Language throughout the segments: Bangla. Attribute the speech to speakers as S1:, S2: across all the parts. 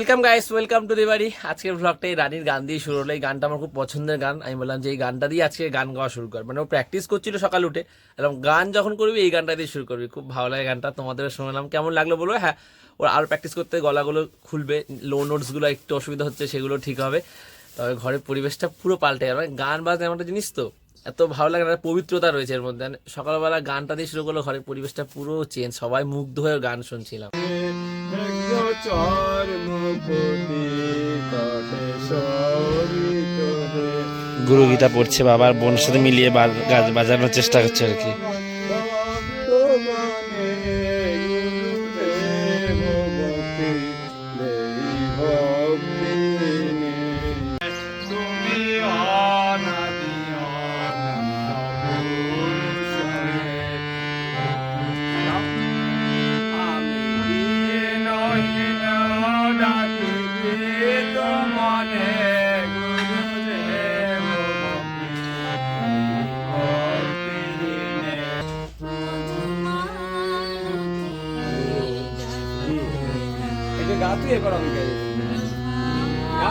S1: Welcome guys welcome to the bari আজকের ব্লগটা এই রানীর গান দিয়ে শুরু হলো। এই গানটা আমার খুব পছন্দের গান। আমি বললাম যে, এই গানটা দিয়ে আজকে গান গাওয়া শুরু কর মানে ও প্র্যাকটিস করছিল সকাল উঠে। এরকম গান যখন করবি, এই গানটা দিয়ে শুরু করবি। খুব ভালো লাগে গানটা। তোমাদের শোনালাম। কেমন লাগল বলো? হ্যাঁ ওর আর প্র্যাকটিস করতে গলাগুলো খুলবে। লো নোটসগুলো একটু অসুবিধা হচ্ছে, সেগুলো ঠিক হবে। তবে ঘরের পরিবেশটা পুরো পাল্টে যাবে মানে গান বাজনা এমন একটা জিনিস তো। এত ভালো লাগে একটা পবিত্রতা রয়েছে এর মধ্যে। মানে সকালবেলা গানটা দিয়ে শুরু করল ঘরের পরিবেশটা পুরো চেঞ্জ সবাই মুগ্ধ হয়ে গান শুনছিলাম। গুরু গীতা পড়ছে বাবার বোনের সাথে মিলিয়ে বাজানোর চেষ্টা করছে আর কি।
S2: গা তুই এবার আমি গাই গা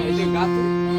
S2: এই যে গা তুই এবারে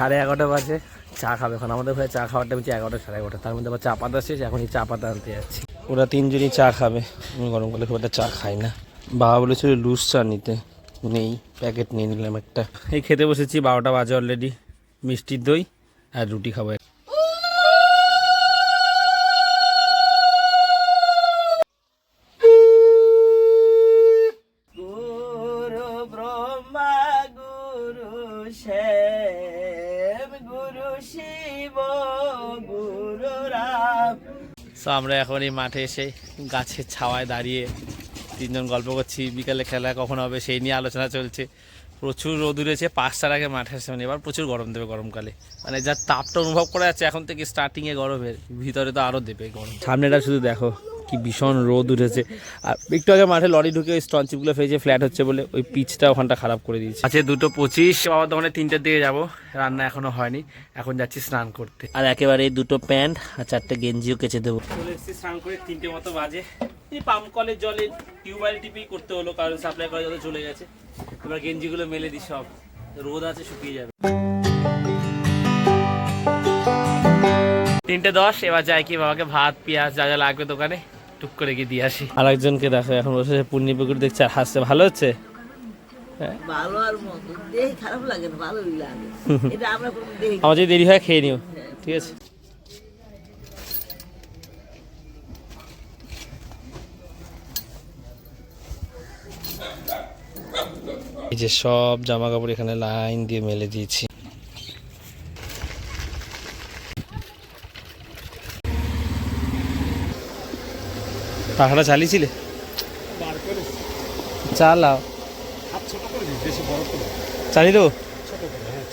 S1: সাড়ে এগারোটা বাজে চা খাবে এখন। আমাদের ঘরে চা খাওয়ার টাইম হচ্ছে এগারোটা সাড়ে এগারোটা। তার মধ্যে আবার চা পাতা শেষ এখনই চা পাতা আনতে যাচ্ছি। ওরা তিনজনই চা খাবে। আমি গরমকালে খুব একটা চা খাই না। বাবা বলেছিল লুজ চা নিতে। নেই প্যাকেট নিয়ে নিলাম একটা। এই খেতে বসেছি বারোটা বাজে অলরেডি মিষ্টির দই আর রুটি খাব। গুরু ব্রহ্মা গুরু শ্যাম গুরু শিব গুরুরাম তো আমরা এখন এই মাঠে এসে গাছের ছাওয়ায় দাঁড়িয়ে তিনজন গল্প করছি। বিকালে খেলা কখন হবে সেই নিয়ে আলোচনা চলছে। প্রচুর রোদ উড়েছে পাঁচটার আগে মাঠে আসছে মানে এবার প্রচুর গরম দেবে গরমকালে। মানে যা তাপটা অনুভব করা যাচ্ছে এখন থেকে স্টার্টিংয়ে গরমের ভিতরে তো আরও দেবে গরম। সামনেটা শুধু দেখো। কি ভীষণ রোদ উঠেছে। আর একটু আগে মাঠে লরি ঢুকে ওই স্টনচিপগুলো ফেজে ফ্ল্যাট হচ্ছে বলে ওই পিচটা ওখানটা খারাপ করে দিয়েছে। আছে দুটো পঁচিশ বাবার দোকানে তিনটের দিকে যাব। রান্না এখনও হয়নি এখন যাচ্ছি স্নান করতে। আর একেবারে দুটো প্যান্ট আর চারটে গেঞ্জিও কেচে দেবো। চলে এসেছি স্নান করে তিনটে মতো বাজে। এই পাম্প কলের জলে টিউবওয়েল টিপি করতে হলো কারণ সাপ্লাই করা যত চলে গেছে। এবার গেঞ্জিগুলো মেলে দিই সব। রোদ আছে শুকিয়ে যাবে। তিনটে দশ এবার যাই কি বাবাকে ভাত পেঁয়াজ যা যা লাগবে দোকানে। টুক করে গিয়ে দিয়ে আসি। আর একজনকে দেখো এখন বসে পূর্ণি পুকুর দেখছে আর হাসছে ভালো হচ্ছে?
S3: ভালো আর খারাপ লাগে না ভালোই লাগে। এটা আমরা
S1: আমার যদি দেরি হয় খেয়ে নিও। ঠিক আছে? এই যে সব জামা কাপড় এখানে লাইন দিয়ে মেলে দিয়েছি। পাখাটা চালিয়েছিলে? চালাও। চালিয়ে দেবো?
S2: হ্যাঁ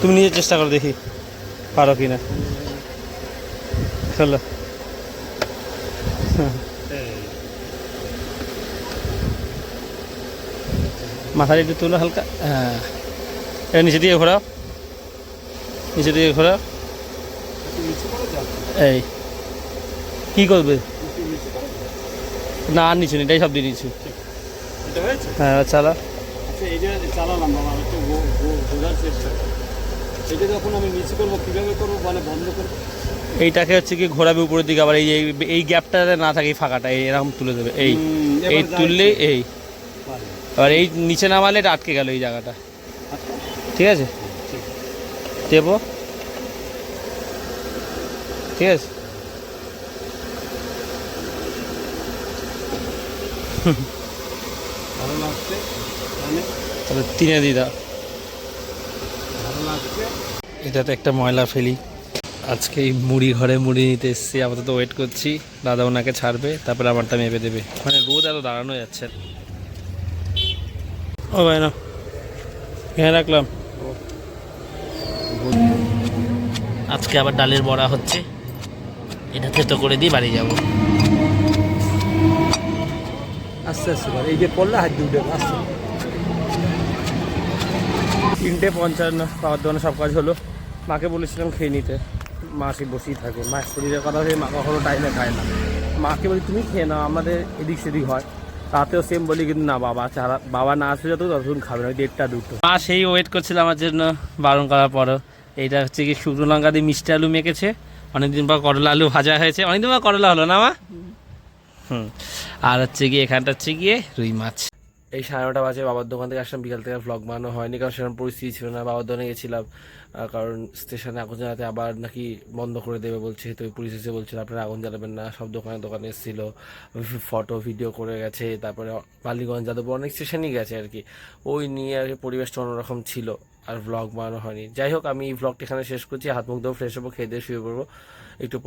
S1: তুমি নিজে চেষ্টা করো দেখি পারো কি না চলো। মাথাটা একটু তুলো হালকা। হ্যাঁ। নিচে দিয়ে ঘোরাও। নিচে দিয়ে ঘোরাও। এই। কি করবে। না আর নিচু এটাই সব দিয়ে নিচু হ্যাঁ চালা।
S2: আচ্ছা এই যে চালালাম বাবা একটু গো- গো- বোঝার চেষ্টা এটা যখন আমি নিচু করব কীভাবে করব মানে বন্ধ করব?
S1: এইটাকে হচ্ছে কি ঘোরাবে উপরের দিকে আবার এই যে এই- গ্যাপটাতে না থাকে এই ফাঁকাটা এই এরকম তুলে দেবে এই। এই তুললে এই। এবার এই নিচে নামালে এটা আটকে গেল এই জায়গাটা।
S2: আচ্ছা,
S1: ঠিক আছে?
S2: ঠিক।
S1: দেবো। ঠিক আছে?
S2: ভালো লাগছে? মানে?
S1: তাহলে তিনে দিয়ে দাও
S2: ভালো লাগছে?
S1: এটাতে একটা ময়লা ফেলি। আজকে এই মুড়ি ঘরে মুড়ি নিতে এসেছি আপাতত ওয়েট করছি। দাদা ওনাকে ছাড়বে তারপরে আমারটা মেপে দেবে। মানে রোদ এত দাঁড়ানো যাচ্ছে। ও ভাই না। এখানে রাখলাম। আজকে আবার ডালের বড়া হচ্ছে। এটা থেতো করে দিয়ে বাড়ি যাব।
S2: আস্তে আস্তে করে। এই যে পড়লে হাত দিয়ে উঠে আস্তে।
S1: তিনটে পঞ্চান্ন পাওয়ার দোকানে সব কাজ হলো। মাকে বলেছিলাম খেয়ে নিতে। মা সে বসেই থাকে। মায়ের শরীরের কথা হয়ে মা কখনো টাইমে খায় না। মাকে বলি তুমি খেয়ে নাও আমাদের এদিক সেদিক হয়। রাতেও সেম বলি কিন্তু না বাবা ছাড়া বাবা না আসলে যত ততক্ষণ খাবে না ওই দেড়টা দুটো। মা সেই ওয়েট করছিল আমার জন্য বারণ করার পরও। এইটা হচ্ছে কি শুকনো লঙ্কা দিয়ে মিষ্টি আলু মেখেছে। অনেকদিন পর করলা আলু ভাজা হয়েছে। অনেকদিন পর করলা হলো না মা? হুম। আর হচ্ছে গিয়ে এখানটা হচ্ছে গিয়ে রুই মাছ। এই সাড়ে নটা বাজে বাবার দোকান থেকে আসলাম, বিকাল থেকে ব্লগ বানানো হয়নি, কারণ সেরকম পরিস্থিতি ছিল না। বাবার দোকানে গেছিলাম কারণ স্টেশনে আগুন জ্বালাতে আবার নাকি বন্ধ করে দেবে বলছে, তো পুলিশ এসে বলছিল, আপনারা আগুন জ্বালাবেন না। সব দোকানে দোকানে এসেছিল ফটো ভিডিও করে গেছে, তারপরে বালিগঞ্জ যাদবপুর অনেক স্টেশনই গেছে আর কি। ওই নিয়ে আর কি পরিবেশটা অন্যরকম ছিল, আর ব্লগ বানানো হয়নি। যাই হোক, আমি এই ব্লগটা এখানে শেষ করছি, হাত মুখ দেবো ফ্রেশ হব, খেয়ে দিয়ে শুয়ে পড়ব। একটু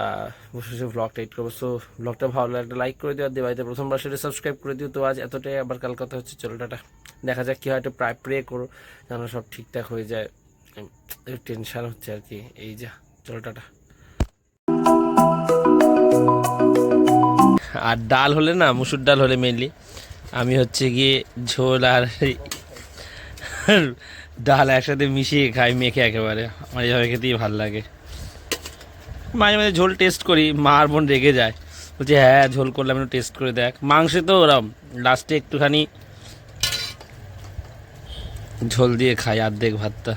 S1: আহ, বসে বসে ব্লগটা এড করব। সো ব্লগটা ভালো লাগলে লাইক করে দিও আর দেবাইতে প্রথমবার সেটা সাবস্ক্রাইব করে দিও। তো আজ এতটাই আবার কাল কথা হচ্ছে। চলো টাটা। দেখা যাক কী হয় একটু প্রায় প্রে করো যেন সব ঠিকঠাক হয়ে যায়। টেনশন হচ্ছে আর কি। এই যা চলো টাটা। আর ডাল হলে না মুসুর ডাল হলে মেনলি আমি হচ্ছে গিয়ে ঝোল আর ডাল একসাথে মিশিয়ে খাই মেখে একেবারে। আমার এইভাবে খেতেই ভালো লাগে। মাঝে মাঝে ঝোল টেস্ট করি, মা আর বোন রেগে যায়। বলছে হ্যাঁ ঝোল করলাম, একটু টেস্ট করে দেখ। মাংসে তো ওরম লাস্টে একটুখানি ঝোল দিয়ে খাই, অর্ধেক ভাতটা।